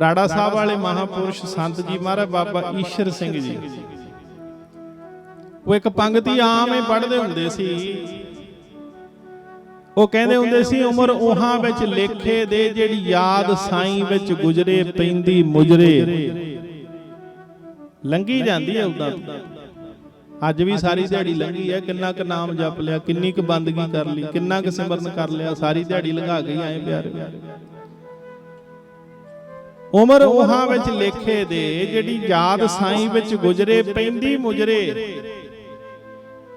ਰਾੜਾ ਸਾਹਿਬ ਵਾਲੇ ਮਹਾਪੁਰਸ਼ ਸੰਤ ਜੀ ਮਹਾਰਾਜ ਬਾਬਾ ਈਸ਼ਰ ਸਿੰਘ ਜੀ। ਉਹ ਇੱਕ ਪੰਗਤੀ ਆਮ ਹੀ ਪੜ੍ਹਦੇ ਹੁੰਦੇ ਸੀ। ਉਹ ਕਹਿੰਦੇ ਹੁੰਦੇ ਸੀ, ਉਮਰ ਉਹਾਂ ਵਿੱਚ ਲੇਖੇ ਦੇ ਜਿਹੜੀ ਯਾਦ ਸਾਈਂ ਵਿੱਚ ਗੁਜਰੇ ਪੈਂਦੀ ਮੁਜਰੇ। ਲੰਗੀ ਜਾਂਦੀ ਹੈ ਉਦਾਂ। ਅੱਜ ਵੀ ਸਾਰੀ ਦਿਹਾੜੀ ਲੰਗੀ ਹੈ, ਕਿੰਨਾ ਕੁ ਨਾਮ ਜਪ ਲਿਆ, ਕਿੰਨੀ ਕੁ ਬੰਦਗੀ ਕਰ ਲਈ, ਕਿੰਨਾ ਕੁ ਸਿਮਰਨ ਕਰ ਲਿਆ, ਸਾਰੀ ਦਿਹਾੜੀ ਲੰਘਾ ਗਈ ਆਏ ਪਿਆਰੇ। ਉਮਰ ਉਹਾਂ ਵਿੱਚ ਲੇਖੇ ਦੇ ਜਿਹੜੀ ਯਾਦ ਸਾਈਂ ਵਿੱਚ ਗੁਜਰੇ ਪੈਂਦੀ ਮੁਜਰੇ।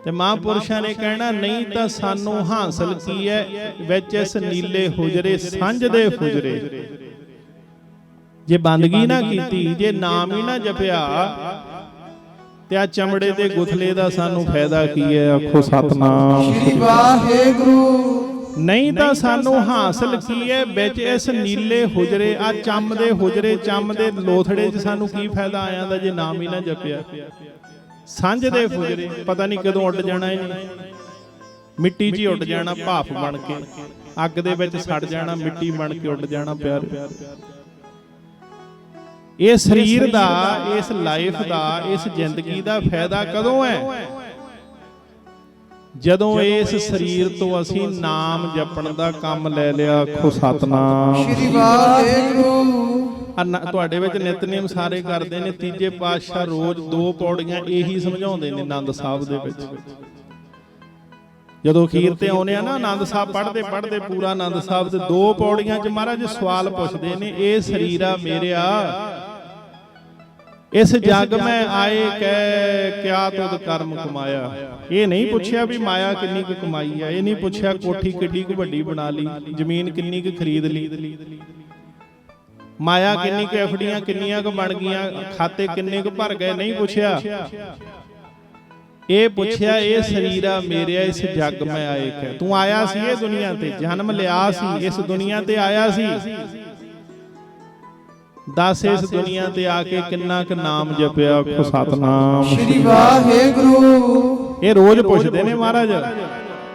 ਤੇ ਮਹਾਂਪੁਰਸ਼ਾਂ ਨੇ ਕਹਿਣਾ ਨਹੀਂ ਤਾਂ ਸਾਨੂੰ ਹਾਸਲ ਕੀ ਹੈ? ਵਿੱਚ ਇਸ ਨੀਲੇ ਹੁਜਰੇ ਸੰਝ ਦੇ ਹੁਜਰੇ। ਜੇ ਬੰਦਗੀ ਨਾ ਕੀਤੀ ਜੇ ਨਾਮ ਹੀ ਨਾ ਜਪਿਆ ਤੇ ਆ ਚਮੜੇ ਦੇ ਗੁਥਲੇ ਦਾ ਸਾਨੂੰ ਫਾਇਦਾ ਕੀ ਹੈ? ਆਖੋ ਸਤਨਾਮ। ਸ੍ਰੀ ਵਾਹਿਗੁਰੂ। ਨਹੀਂ ਤਾਂ ਸਾਨੂੰ ਹਾਸਲ ਕੀ ਹੈ? ਵਿੱਚ ਇਸ ਨੀਲੇ ਹੁਜਰੇ ਆ ਚੰਮ ਦੇ ਹੁਜਰੇ ਚੰਮ ਦੇ ਲੋਥੜੇ 'ਚ ਸਾਨੂੰ ਕੀ ਫਾਇਦਾ ਆਇਆ ਦਾ ਜੇ ਨਾਮ ਹੀ ਨਾ ਜਪਿਆ। ਸਾਂਝ ਦੇ ਹੁਜਰੇ ਪਤਾ ਨਹੀਂ ਕਦੋਂ ਉੱਡ ਜਾਣਾ ਇਹਨੇ ਮਿੱਟੀ 'ਚ ਹੀ ਉੱਡ ਜਾਣਾ ਭਾਫ ਬਣ ਕੇ। ਅੱਗ ਦੇ ਵਿੱਚ ਸੜ ਜਾਣਾ ਮਿੱਟੀ ਬਣ ਕੇ ਉੱਡ ਜਾਣਾ ਪਿਆਰੇ। ਇਹ ਸਰੀਰ ਦਾ ਇਸ ਲਾਈਫ ਦਾ ਇਸ ਜ਼ਿੰਦਗੀ ਦਾ ਫਾਇਦਾ ਕਦੋਂ ਹੈ? ਜਦੋਂ ਇਸ ਸਰੀਰ ਤੋਂ ਅਸੀਂ ਨਾਮ ਜਪਣ ਦਾ ਕੰਮ ਲੈ ਲਿਆ ਆਖੋ ਸਤਨਾਮ। ਸ੍ਰੀ ਵਾਹਿਗੁਰੂ। ਆ ਤੁਹਾਡੇ ਵਿੱਚ ਨਿਤਨੇਮ ਸਾਰੇ ਕਰਦੇ ਨੇ ਤੀਜੇ ਪਾਤਸ਼ਾਹ ਰੋਜ਼ ਦੋ ਪੌੜੀਆਂ ਇਹੀ ਸਮਝਾਉਂਦੇ ਨੇ ਆਨੰਦ ਸਾਹਿਬ ਦੇ ਵਿੱਚ। ਜਦੋਂ ਅਖੀਰ ਤੇ ਆਉਨੇ ਆ ਨਾ ਆਨੰਦ ਸਾਹਿਬ ਪੜ੍ਹਦੇ ਪੜ੍ਹਦੇ ਪੂਰਾ ਆਨੰਦ ਸਾਹਿਬ ਦੇ ਦੋ ਪੌੜੀਆਂ 'ਚ ਮਹਾਰਾਜ ਸਵਾਲ ਪੁੱਛਦੇ ਨੇ ਇਹ ਸਰੀਰਾ ਮੇਰਿਆ ਇਸ ਜਗ ਮੈਂ ਆਏ ਕੈ ਕਿਆ ਤੁਧ ਕਰਮ ਕਮਾਇਆ? ਇਹ ਨਹੀਂ ਪੁੱਛਿਆ ਵੀ ਮਾਇਆ ਕਿੰਨੀ ਕੁ ਕਮਾਈ ਆ। ਇਹ ਨਹੀਂ ਪੁੱਛਿਆ ਕੋਠੀ ਕਿੱਡੀ ਕੁ ਵੱਡੀ ਬਣਾ ਲਈ ਜ਼ਮੀਨ ਕਿੰਨੀ ਕੁ ਖਰੀਦ ਲਈ। ਮਾਇਆ ਕਿੰਨੀ ਕੁ ਐਫਡੀਆਂ ਕਿੰਨੀਆਂ ਕੁ ਬਣ ਗਈਆਂ ਖਾਤੇ ਕਿੰਨੇ ਕੁ ਭਰ ਗਏ ਨਹੀਂ ਪੁੱਛਿਆ। ਇਹ ਪੁੱਛਿਆ ਇਹ ਸਰੀਰਾ ਮੇਰਿਆ ਇਸ ਜੱਗ ਮੈਂ ਆਏ ਕੈ ਤੂੰ ਆਇਆ ਸੀ ਇਹ ਦੁਨੀਆ ਤੇ ਜਨਮ ਲਿਆ ਸੀ। ਇਸ ਦੁਨੀਆ ਤੇ ਆਇਆ ਸੀ। ਦੱਸ ਇਸ ਦੁਨੀਆ ਤੇ ਆ ਕੇ ਕਿੰਨਾ ਕੁ ਨਾਮ ਜਪਿਆ ਆਖੋ ਸਤਨਾਮ। ਸ੍ਰੀ ਵਾਹਿਗੁਰੂ। ਇਹ ਰੋਜ਼ ਪੁੱਛਦੇ ਨੇ ਮਹਾਰਾਜ।